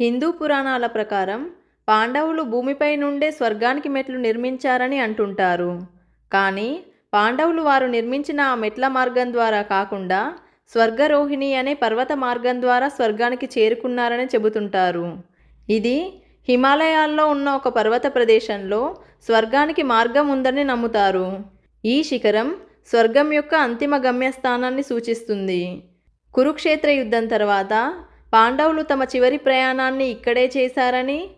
హిందూ పురాణాల ప్రకారం పాండవులు భూమిపై నుండే స్వర్గానికి మెట్లు నిర్మించారని అంటుంటారు. కానీ పాండవులు వారు నిర్మించిన ఆ మెట్ల మార్గం ద్వారా కాకుండా స్వర్గరోహిణి అనే పర్వత మార్గం ద్వారా స్వర్గానికి చేరుకున్నారని చెబుతుంటారు. ఇది హిమాలయాల్లో ఉన్న ఒక పర్వత ప్రదేశంలో స్వర్గానికి మార్గం ఉందని నమ్ముతారు. ఈ శిఖరం స్వర్గం యొక్క అంతిమ గమ్యస్థానాన్ని సూచిస్తుంది. కురుక్షేత్ర యుద్ధం తర్వాత పాండవులు తమ చివరి ప్రయాణాన్ని ఇక్కడే చేశారని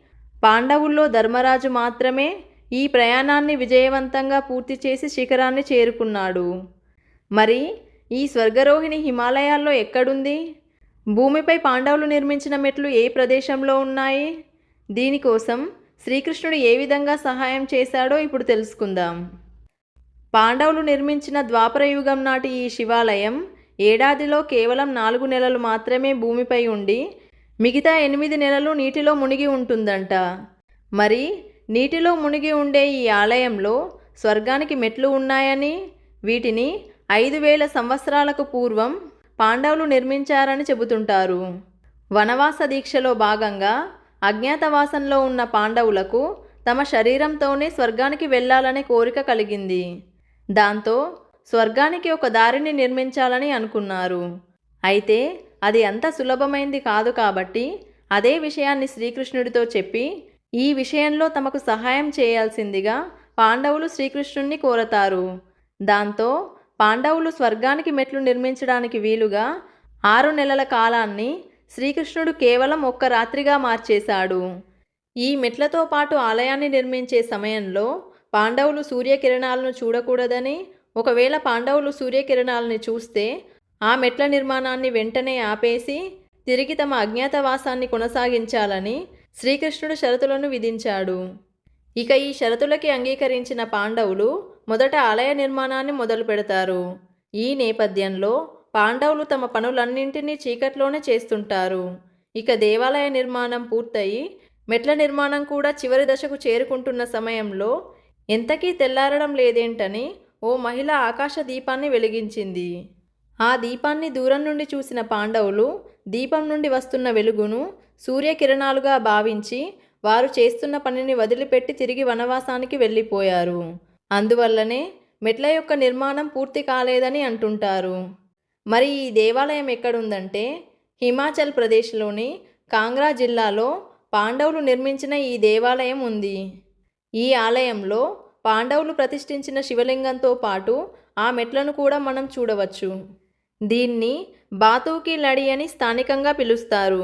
పాండవుల్లో ధర్మరాజు మాత్రమే ఈ ప్రయాణాన్ని విజయవంతంగా పూర్తి చేసి శిఖరాన్ని చేరుకున్నాడు. మరి ఈ స్వర్గరోహిణి హిమాలయాల్లో ఎక్కడుంది? భూమిపై పాండవులు నిర్మించిన మెట్లు ఏ ప్రదేశంలో ఉన్నాయి? దీనికోసం శ్రీకృష్ణుడు ఏ విధంగా సహాయం చేశాడో ఇప్పుడు తెలుసుకుందాం. పాండవులు నిర్మించిన ద్వాపరయుగం నాటి ఈ శివాలయం ఏడాదిలో కేవలం నాలుగు నెలలు మాత్రమే భూమిపై ఉండి మిగతా ఎనిమిది నెలలు నీటిలో మునిగి ఉంటుందంట. మరి నీటిలో మునిగి ఉండే ఈ ఆలయంలో స్వర్గానికి మెట్లు ఉన్నాయని వీటిని ఐదు వేల సంవత్సరాలకు పూర్వం పాండవులు నిర్మించారని చెబుతుంటారు. వనవాస దీక్షలో భాగంగా అజ్ఞాతవాసంలో ఉన్న పాండవులకు తమ శరీరంతోనే స్వర్గానికి వెళ్ళాలనే కోరిక కలిగింది. దాంతో స్వర్గానికి ఒక దారిని నిర్మించాలని అనుకున్నారు. అయితే అది అంత సులభమైంది కాదు కాబట్టి అదే విషయాన్ని శ్రీకృష్ణుడితో చెప్పి ఈ విషయంలో తమకు సహాయం చేయాల్సిందిగా పాండవులు శ్రీకృష్ణుణ్ణి కోరతారు. దాంతో పాండవులు స్వర్గానికి మెట్లు నిర్మించడానికి వీలుగా ఆరు నెలల కాలాన్ని శ్రీకృష్ణుడు కేవలం ఒక్క రాత్రిగా మార్చేశాడు. ఈ మెట్లతో పాటు ఆలయాన్ని నిర్మించే సమయంలో పాండవులు సూర్యకిరణాలను చూడకూడదని ఒకవేళ పాండవులు సూర్యకిరణాలని చూస్తే ఆ మెట్ల నిర్మాణాన్ని వెంటనే ఆపేసి తిరిగి తమ అజ్ఞాతవాసాన్ని కొనసాగించాలని శ్రీకృష్ణుడు షరతులను విధించాడు. ఇక ఈ షరతులకి అంగీకరించిన పాండవులు మొదట ఆలయ నిర్మాణాన్ని మొదలు పెడతారు. ఈ నేపథ్యంలో పాండవులు తమ పనులన్నింటినీ చీకట్లోనే చేస్తుంటారు. ఇక దేవాలయ నిర్మాణం పూర్తయి మెట్ల నిర్మాణం కూడా చివరి దశకు చేరుకుంటున్న సమయంలో ఎంతకీ తెల్లారడం లేదేంటని ఓ మహిళ ఆకాశ దీపాన్ని వెలిగించింది. ఆ దీపాన్ని దూరం నుండి చూసిన పాండవులు దీపం నుండి వస్తున్న వెలుగును సూర్యకిరణాలుగా భావించి వారు చేస్తున్న పనిని వదిలిపెట్టి తిరిగి వనవాసానికి వెళ్ళిపోయారు. అందువల్లనే మెట్ల యొక్క నిర్మాణం పూర్తి కాలేదని అంటుంటారు. మరి ఈ దేవాలయం ఎక్కడుందంటే హిమాచల్ ప్రదేశ్లోని కాంగ్రా జిల్లాలో పాండవులు నిర్మించిన ఈ దేవాలయం ఉంది. ఈ ఆలయంలో పాండవులు ప్రతిష్ఠించిన శివలింగంతో పాటు ఆ మెట్లను కూడా మనం చూడవచ్చు. దీన్ని బాతూకి లడి అని స్థానికంగా పిలుస్తారు.